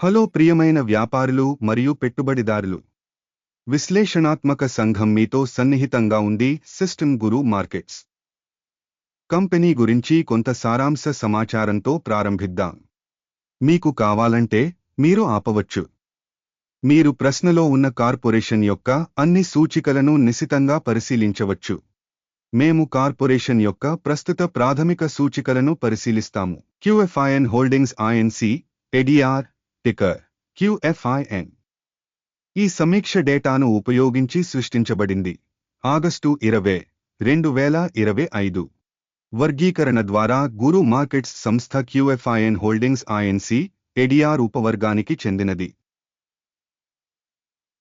Hello ప్రియమైన వ్యాపారులు మరియు పెట్టుబడిదారులు. విశ్లేషణాత్మక సంఘం మీతో సన్నిహితంగా ఉంది సిస్టమ్ గురు మార్కెట్స్. కంపెనీ గురించి కొంత సారాంశ సమాచారంతో ప్రారంభిద్దాం. మీకు కావాలంటే మీరు ఆపవచ్చు. మీరు ప్రశ్నలో ఉన్న కార్పొరేషన్ యొక్క అన్ని సూచికలను నిశితంగా పరిశీలించవచ్చు. మేము కార్పొరేషన్ యొక్క ప్రస్తుత ప్రాథమిక సూచికలను పరిశీలిస్తాము. QFIN holdings INC ADR ticker QFIN ఈ సమీక్ష డేటాను ఉపయోగించి సృష్టించబడింది. ఆగస్టు ఇరవై రెండు వేల ఇరవై ఐదు. వర్గీకరణ ద్వారా గురు మార్కెట్స్ సంస్థ క్యూఎఫ్ఐఎన్ హోల్డింగ్స్ ఐఎన్సి ఎడిఆర్ ఉపవర్గానికి చెందినది.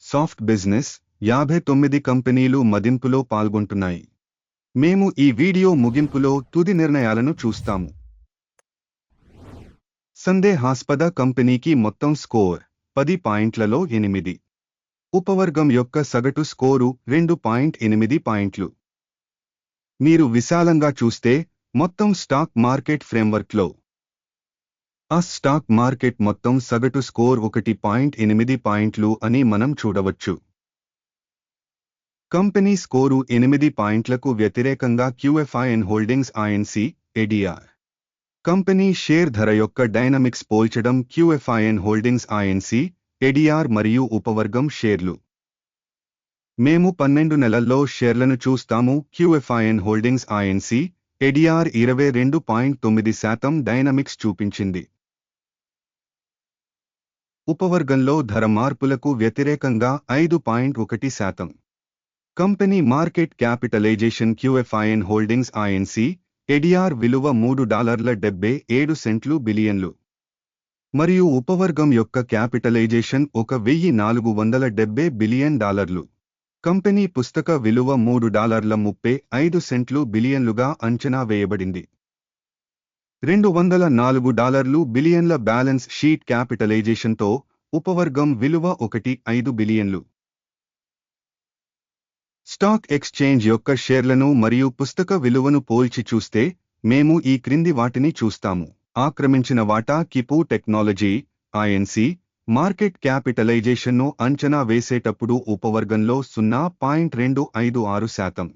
సాఫ్ట్ బిజినెస్ యాభై తొమ్మిది కంపెనీలు మదింపులో పాల్గొంటున్నాయి. మేము ఈ వీడియో ముగింపులో తుది నిర్ణయాలను చూస్తాము. సందేహాస్పద కంపెనీకి మొత్తం స్కోర్ పది పాయింట్లలో ఎనిమిది. ఉపవర్గం యొక్క సగటు స్కోరు రెండు పాయింట్ ఎనిమిది పాయింట్లు. మీరు విశాలంగా చూస్తే మొత్తం స్టాక్ మార్కెట్ ఫ్రేమ్వర్క్లో. ఆ స్టాక్ మార్కెట్ మొత్తం సగటు స్కోర్ ఒకటి పాయింట్ ఎనిమిది పాయింట్లు అని మనం చూడవచ్చు. కంపెనీ స్కోరు ఎనిమిది పాయింట్లకు వ్యతిరేకంగా QFIN holdings INC ADR company share ధర యొక్క డైనమిక్స్ పోల్చడం క్యూఎఫ్ఐఎన్ హోల్డింగ్స్ ఐఎన్సి ఎడిఆర్ మరియు ఉపవర్గం షేర్లు. మేము పన్నెండు నెలల్లో షేర్లను చూస్తాము క్యూఎఫ్ఐఎన్ హోల్డింగ్స్ ఐఎన్సి ఎడిఆర్ ఇరవై రెండు పాయింట్ తొమ్మిది శాతం డైనమిక్స్ చూపించింది. ఉపవర్గంలో ధర మార్పులకు వ్యతిరేకంగా ఐదు పాయింట్ ఒకటి శాతం. Company market capitalization QFIN holdings INC ADR విలువ మూడు డాలర్ల డెబ్బై ఏడు సెంట్లు బిలియన్లు. మరియు ఉపవర్గం యొక్క క్యాపిటలైజేషన్ ఒక వెయ్యి నాలుగు వందల డెబ్బై బిలియన్ డాలర్లు. కంపెనీ పుస్తక విలువ మూడు డాలర్ల ముప్పై ఐదు సెంట్లు బిలియన్లుగా అంచనా వేయబడింది. రెండు వందల నాలుగు డాలర్లు బిలియన్ల బ్యాలెన్స్ షీట్ క్యాపిటలైజేషన్తో ఉపవర్గం విలువ ఒకటి ఐదు బిలియన్లు. స్టాక్ ఎక్స్చేంజ్ యొక్క షేర్లను మరియు పుస్తక విలువను పోల్చి చూస్తే మేము ఈ క్రింది వాటిని చూస్తాము. ఆక్రమించిన వాటా కిపు టెక్నాలజీ ఐఎన్సి మార్కెట్ క్యాపిటలైజేషన్ను అంచనా వేసేటప్పుడు ఉపవర్గంలో సున్నా పాయింట్ రెండు ఐదు ఆరు శాతం.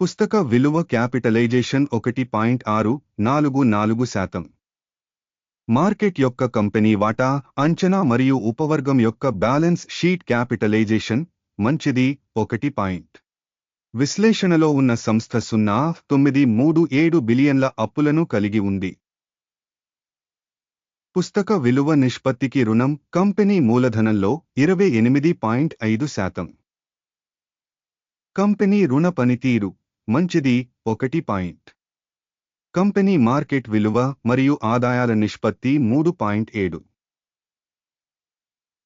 పుస్తక విలువ క్యాపిటలైజేషన్ ఒకటి పాయింట్ ఆరు నాలుగు నాలుగు శాతం. మార్కెట్ యొక్క కంపెనీ వాటా అంచనా మరియు ఉపవర్గం యొక్క బ్యాలెన్స్ షీట్ క్యాపిటలైజేషన్ మంచిది ఒకటి పాయింట్. విశ్లేషణలో ఉన్న సంస్థ సున్నా తొమ్మిది మూడు ఏడు బిలియన్ల అప్పులను కలిగి ఉంది. పుస్తక విలువ నిష్పత్తికి రుణం కంపెనీ మూలధనంలో ఇరవై ఎనిమిది పాయింట్ ఐదు శాతం. కంపెనీ రుణ పనితీరు మంచిది ఒకటి పాయింట్. కంపెనీ మార్కెట్ విలువ మరియు ఆదాయాల నిష్పత్తి మూడు పాయింట్ ఏడు.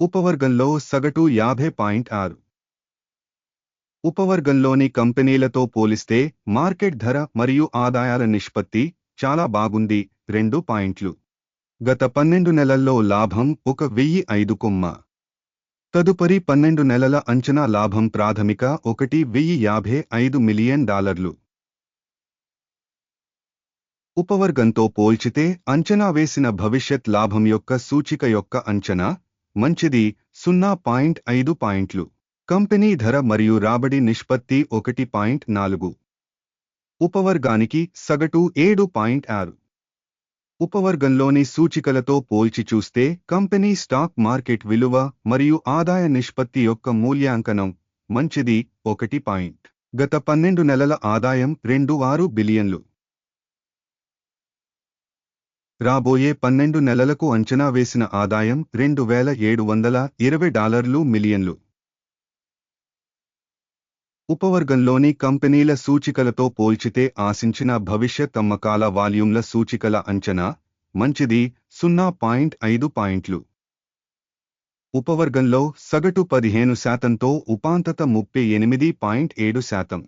ఉపవర్గంలో సగటు యాభై పాయింట్ ఆరు. ఉపవర్గంలోని కంపెనీలతో పోలిస్తే మార్కెట్ ధర మరియు ఆదాయాల నిష్పత్తి చాలా బాగుంది. రెండు పాయింట్లు. గత పన్నెండు నెలల్లో లాభం ఒక వెయ్యి ఐదు కొమ్మ. తదుపరి పన్నెండు నెలల అంచనా లాభం ప్రాథమిక ఒకటి వెయ్యి యాభై ఐదు మిలియన్ డాలర్లు. ఉపవర్గంతో పోల్చితే అంచనా వేసిన భవిష్యత్ లాభం యొక్క సూచిక యొక్క అంచనా మంచిది. సున్నా పాయింట్ ఐదు పాయింట్లు. కంపెనీ ధర మరియు రాబడి నిష్పత్తి ఒకటి పాయింట్ నాలుగు. ఉపవర్గానికి సగటు ఏడు పాయింట్ ఆరు. ఉపవర్గంలోని సూచికలతో పోల్చి చూస్తే కంపెనీ స్టాక్ మార్కెట్ విలువ మరియు ఆదాయ నిష్పత్తి యొక్క మూల్యాంకనం మంచిది ఒకటి పాయింట్. గత పన్నెండు నెలల ఆదాయం రెండు ఆరు బిలియన్లు. రాబోయే పన్నెండు నెలలకు అంచనా వేసిన ఆదాయం రెండు వేల ఏడు వందల ఇరవై డాలర్లు మిలియన్లు. ఉపవర్గంలోని కంపెనీల సూచికలతో పోల్చితే ఆశించిన భవిష్యత్ అమ్మకాల వాల్యూమ్ల సూచికల అంచనా మంచిది సున్నా పాయింట్ ఐదు పాయింట్లు. ఉపవర్గంలో సగటు పదిహేను శాతంతో ఉపాంతత ముప్పై ఎనిమిది పాయింట్ ఏడు శాతం.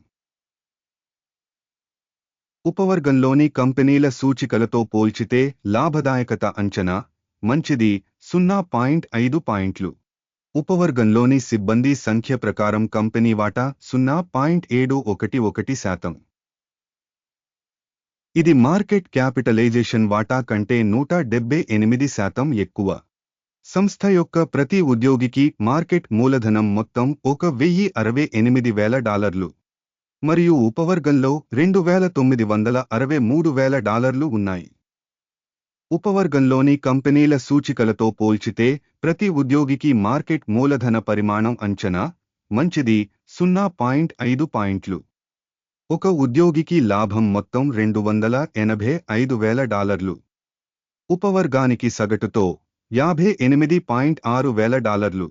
ఉపవర్గంలోని కంపెనీల సూచికలతో పోల్చితే లాభదాయకత అంచనా మంచిది సున్నా పాయింట్ ఐదు పాయింట్లు. ఉపవర్గంలోని సిబ్బంది సంఖ్య ప్రకారం కంపెనీ వాటా సున్నా పాయింట్ ఏడు ఒకటి ఒకటి శాతం. ఇది మార్కెట్ క్యాపిటలైజేషన్ వాటా కంటే నూట డెబ్బై ఎనిమిది శాతం ఎక్కువ. సంస్థ యొక్క ప్రతి ఉద్యోగికి మార్కెట్ మూలధనం మొత్తం ఒక వెయ్యి అరవై ఎనిమిది వేల డాలర్లు. మరియు ఉపవర్గంలో రెండు వేల తొమ్మిది వందల అరవై మూడు వేల డాలర్లు ఉన్నాయి. ఉపవర్గంలోని కంపెనీల సూచికలతో పోల్చితే ప్రతి ఉద్యోగికి మార్కెట్ మూలధన పరిమాణం అంచనా మంచిది సున్నా పాయింట్ ఐదు పాయింట్లు. ఒక ఉద్యోగికి లాభం మొత్తం రెండు వందల ఎనభై ఐదు వేల డాలర్లు. ఉపవర్గానికి సగటుతో యాభై ఎనిమిది పాయింట్ ఆరు వేల డాలర్లు.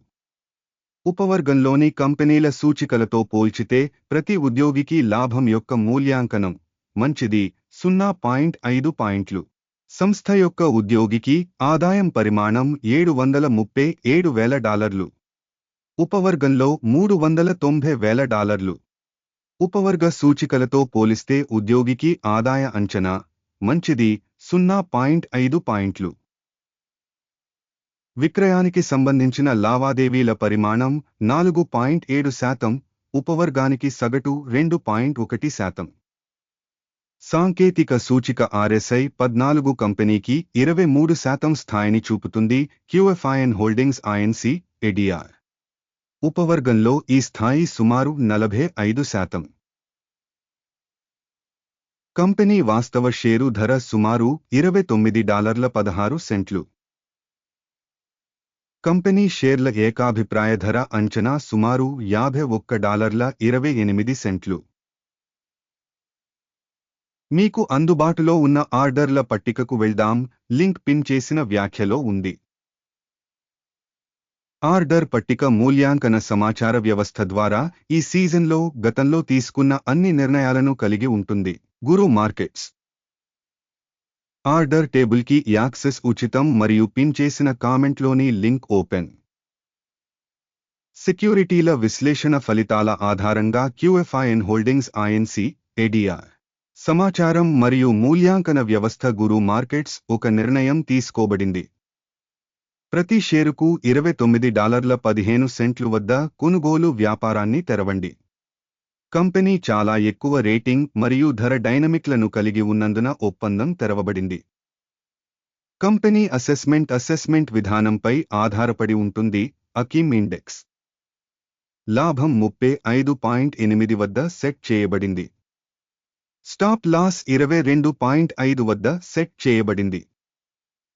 ఉపవర్గంలోని కంపెనీల సూచికలతో పోల్చితే ప్రతి ఉద్యోగికి లాభం యొక్క మూల్యాంకనం మంచిది సున్నా పాయింట్ ఐదు పాయింట్లు. సంస్థ యొక్క ఉద్యోగికి ఆదాయం పరిమాణం ఏడు వందల ముప్పై ఏడు వేల డాలర్లు. ఉపవర్గంలో మూడు వందల తొంభై వేల డాలర్లు. ఉపవర్గ సూచికలతో పోలిస్తే ఉద్యోగికి ఆదాయ అంచనా మంచిది సున్నా పాయింట్ ఐదు పాయింట్లు. విక్రయానికి సంబంధించిన లావాదేవీల పరిమాణం నాలుగు పాయింట్ ఏడు శాతం ఉపవర్గానికి సగటు రెండు పాయింట్ ఒకటి శాతం. సాంకేతిక సూచిక ఆర్ఎస్ఐ పద్నాలుగు కంపెనీకి ఇరవై మూడు శాతం స్థాయిని చూపుతుంది క్యూఎఫ్ఐఎన్ హోల్డింగ్స్ ఐఎన్సి ఎడిఆర్. ఉపవర్గంలో ఈ స్థాయి సుమారు నలభై ఐదు శాతం. కంపెనీ వాస్తవ షేరు ధర సుమారు ఇరవై తొమ్మిది డాలర్ల పదహారు సెంట్లు. కంపెనీ షేర్ల ఏకాభిప్రాయ ధర అంచనా సుమారు యాభై ఒక్క డాలర్ల ఇరవై ఎనిమిది సెంట్లు. మీకు అందుబాటులో ఉన్న ఆర్డర్ల పట్టికకు వెళ్దాం లింక్ పిన్ చేసిన వ్యాఖ్యలో ఉంది. ఆర్డర్ పట్టిక మూల్యాంకన సమాచార వ్యవస్థ ద్వారా ఈ సీజన్లో గతంలో తీసుకున్న అన్ని నిర్ణయాలను కలిగి ఉంటుంది. గురు మార్కెట్స్. ఆర్డర్ టేబుల్కి యాక్సెస్ ఉచితం మరియు పిన్ చేసిన కామెంట్లోని లింక్ ఓపెన్. సెక్యూరిటీల విశ్లేషణ ఫలితాల ఆధారంగా క్యూఎఫ్ఐఎన్ హోల్డింగ్స్ ఐఎన్సి ఏడిఆర్ సమాచారం మరియు మూల్యాంకన వ్యవస్థ గురు మార్కెట్స్ ఒక నిర్ణయం తీసుకోబడింది. ప్రతి షేరుకు ఇరవై తొమ్మిది డాలర్ల పదిహేను సెంట్లు వద్ద కొనుగోలు వ్యాపారాన్ని తెరవండి. కంపెనీ చాలా ఎక్కువ రేటింగ్ మరియు ధర డైనమిక్లను కలిగి ఉన్నందున ఒప్పందం తెరవబడింది. కంపెనీ అసెస్మెంట్ అసెస్మెంట్ విధానంపై ఆధారపడి ఉంటుంది అకిమ్ ఇండెక్స్. లాభం ముప్పై ఐదు పాయింట్ ఎనిమిది వద్ద సెట్ చేయబడింది. స్టాప్ లాస్ ఇరవై రెండు పాయింట్ ఐదు వద్ద సెట్ చేయబడింది.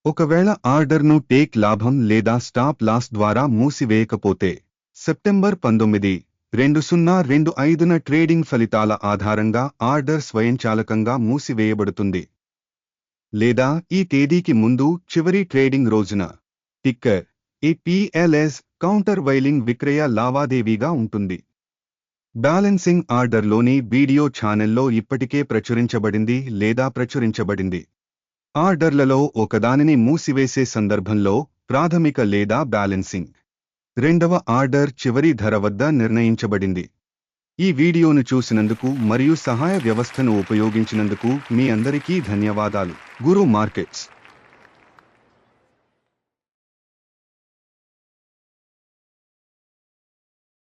ఒకవేళ ఆర్డర్ను టేక్ లాభం లేదా స్టాప్ లాస్ ద్వారా మూసివేయకపోతే సెప్టెంబర్ పంతొమ్మిది రెండు సున్నా రెండు ఐదున ట్రేడింగ్ ఫలితాల ఆధారంగా ఆర్డర్ స్వయంచాలకంగా మూసివేయబడుతుంది. లేదా ఈ తేదీకి ముందు చివరి ట్రేడింగ్ రోజున టిక్కర్ ఏపీఎల్ఎస్ కౌంటర్ వైలింగ్ విక్రయ లావాదేవీగా ఉంటుంది. బ్యాలెన్సింగ్ ఆర్డర్లోని వీడియో ఛానెల్లో ఇప్పటికే ప్రచురించబడింది లేదా ప్రచురించబడింది. ఆర్డర్లలో ఒకదానిని మూసివేసే సందర్భంలో ప్రాథమిక లేదా బ్యాలెన్సింగ్. రెండవ ఆర్డర్ చివరి ధర వద్ద నిర్ణయించబడింది. ఈ వీడియోను చూసినందుకు మరియు సహాయ వ్యవస్థను ఉపయోగించినందుకు మీ అందరికీ ధన్యవాదాలు. గురు మార్కెట్స్.